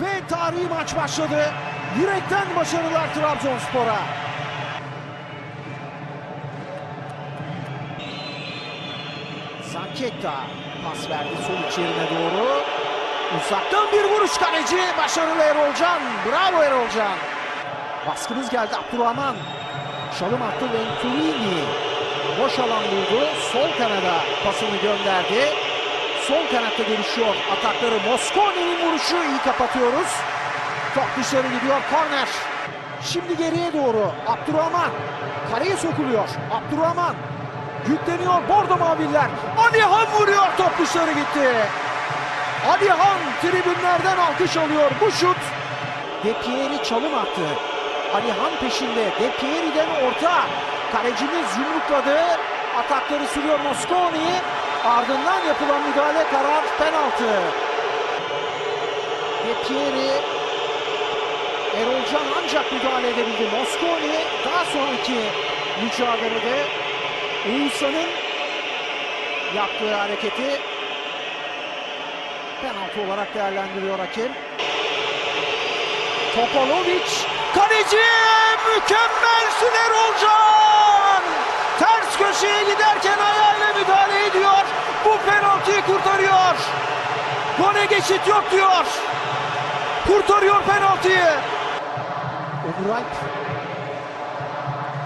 Ve tarihi maç başladı. Yürekten başarılar Trabzonspor'a. Zanketta pas verdi sol içerine doğru. Uzaktan bir vuruş kaleci. Başarılı Erolcan. Bravo Erolcan. Baskımız geldi Abdurrahman. Çalım attı Venturini. Boş alan buldu. Sol kanada pasını gönderdi. Sol kanatta gelişiyor atakları. Mosconi'nin vuruşu iyi kapatıyoruz. Top dışarı gidiyor. Korner. Şimdi geriye doğru. Abdurrahman. Kareye sokuluyor. Abdurrahman. Yükleniyor Bordo Maviller. Alihan vuruyor. Top dışarı gitti. Alihan tribünlerden alkış alıyor. Bu şut. Depieri çalım attı. Alihan peşinde. Depieri'den orta. Kalecimiz yumrukladı. Atakları sürüyor Mosconi. Ardından yapılan müdahale karar penaltı. Depieri Erolcan ancak müdahale edebildi. Mosconi daha sonraki mücadelede Oğuzhan'ın yaptığı hareketi penaltı olarak değerlendiriyor hakem. Topalovic kaleci mükemmelsin Erolcan! Ters köşeye giderken ayağıyla müdahale ediyor. Bu penaltıyı kurtarıyor. Gole geçit yok diyor. Kurtarıyor penaltıyı. Onuralp.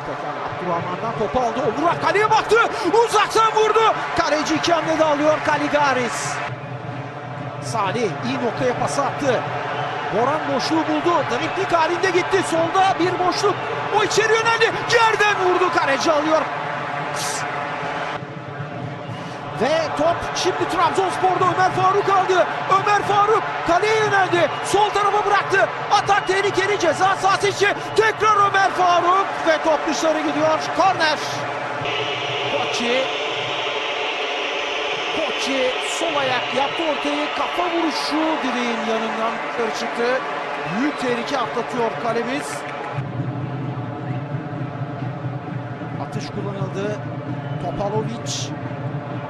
Tekrar Abdurrahman'dan topu aldı. Onuralp kaleye baktı. Uzaktan vurdu. Kaleci iki hamlede alıyor Kaligaris. Salih iyi noktaya pas attı. Boran boşluğu buldu. Driplik halinde gitti. Solda bir boşluk. O içeri yöneldi. Yerden vurdu. Kaleci alıyor. Ve top şimdi Trabzonspor'da Ömer Faruk aldı. Ömer Faruk kaleye yöneldi. Sol tarafa bıraktı. Atak tehlikeli ceza sahası içi. Tekrar Ömer Faruk ve top dışarı gidiyor. Korner. Koçi. Koçi sol ayak yaptı ortayı. Kafa vuruşu direğin yanından çıktı. Büyük tehlike atlatıyor kalemiz. Atış kullanıldı. Topalovic.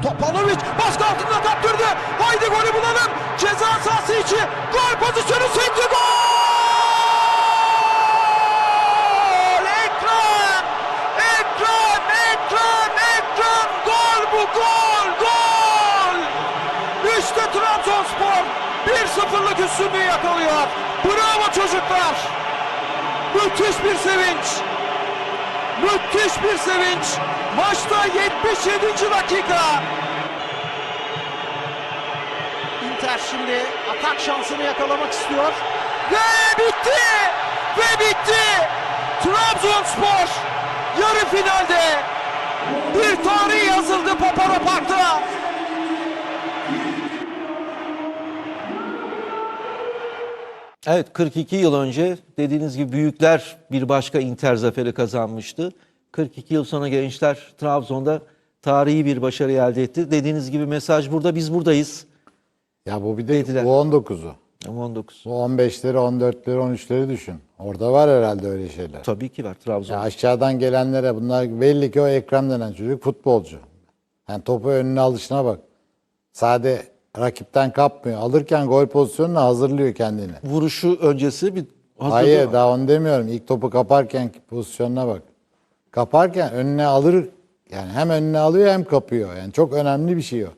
Topalovic baskı altında kaptırdı. Haydi golü bulalım. Ceza sahası içi. Gol pozisyonu sekti. Gol! Ekrem! Ekrem! Ekrem! Ekrem! Gol bu gol! Gol! İşte Trabzonspor 1-0'lık üstünlüğü yakalıyor. Bravo çocuklar! Müthiş bir sevinç. Müthiş bir sevinç. Maçta 77. dakika. Inter şimdi atak şansını yakalamak istiyor. Ve bitti. Ve bitti. Trabzonspor yarı finalde bir tarih Evet 42 yıl önce dediğiniz gibi büyükler bir başka Inter zaferi kazanmıştı. 42 yıl sonra gençler Trabzon'da tarihi bir başarı elde etti. Dediğiniz gibi mesaj burada biz buradayız. Ya bu bir de Dediler. bu 19'u. Ama 19. Bu 15'leri, 14'leri, 13'leri düşün. Orada var herhalde öyle şeyler. Tabii ki var Trabzon. Ya aşağıdan gelenlere bunlar belli ki o Ekrem denen çocuk futbolcu. Yani topu önüne alışına bak. Sade rakipten kapmıyor. Alırken gol pozisyonuna hazırlıyor kendini. Vuruşu öncesi bir Hayır daha onu demiyorum. İlk topu kaparken pozisyonuna bak. Kaparken önüne alır yani hem önüne alıyor hem kapıyor. Yani çok önemli bir şey o.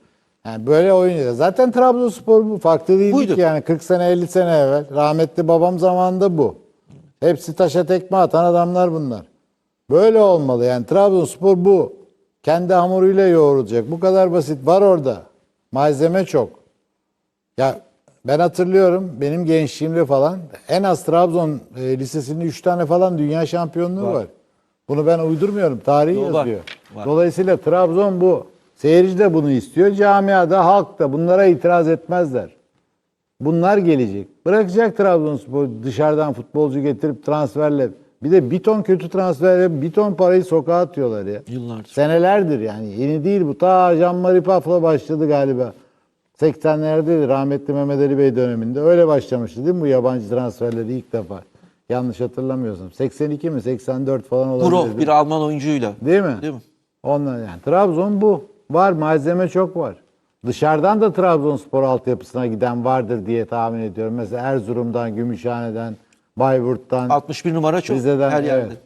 Yani böyle oynuyor. Zaten Trabzonspor bu. Farklı değil Buydu. ki yani 40 sene 50 sene evvel. Rahmetli babam zamanında bu. Hepsi taşa tekme atan adamlar bunlar. Böyle olmalı yani Trabzonspor bu. Kendi hamuruyla yoğrulacak. Bu kadar basit. Var orada. Malzeme çok. Ya ben hatırlıyorum benim gençliğimde falan en az Trabzon e, Lisesi'nin 3 tane falan dünya şampiyonluğu var. Bunu ben uydurmuyorum. Tarihi var, yazıyor. var. Dolayısıyla Trabzon bu. Seyirci de bunu istiyor. Camiada, halk da bunlara itiraz etmezler. Bunlar gelecek. Bırakacak Trabzonspor dışarıdan futbolcu getirip transferle. Bir de bir ton kötü transferle bir ton parayı sokağa atıyorlar ya. Yıllardır. Senelerdir yani. Yeni değil bu. Ta Jean-Marie Paf'la başladı galiba. 80'lerde rahmetli Mehmet Ali Bey döneminde öyle başlamıştı değil mi bu yabancı transferleri ilk defa? Yanlış hatırlamıyorsam. 82 mi 84 falan olabilir. Kurov bir Alman oyuncuyla. Değil mi? Değil mi? Ondan yani Trabzon bu. Var malzeme çok var. Dışarıdan da Trabzonspor altyapısına giden vardır diye tahmin ediyorum. Mesela Erzurum'dan, Gümüşhane'den, Bayburt'tan. 61 numara çok Rize'den, her yerde. evet.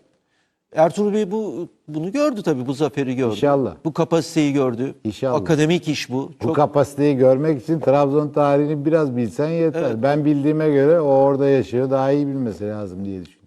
Ertuğrul Bey bu bunu gördü tabii bu zaferi gördü. İnşallah. Bu kapasiteyi gördü. İnşallah. Akademik iş bu. Bu Çok kapasiteyi görmek için Trabzon tarihini biraz bilsen yeter. Ben bildiğime göre o orada yaşıyor. Daha iyi bilmesi lazım diye düşünüyorum.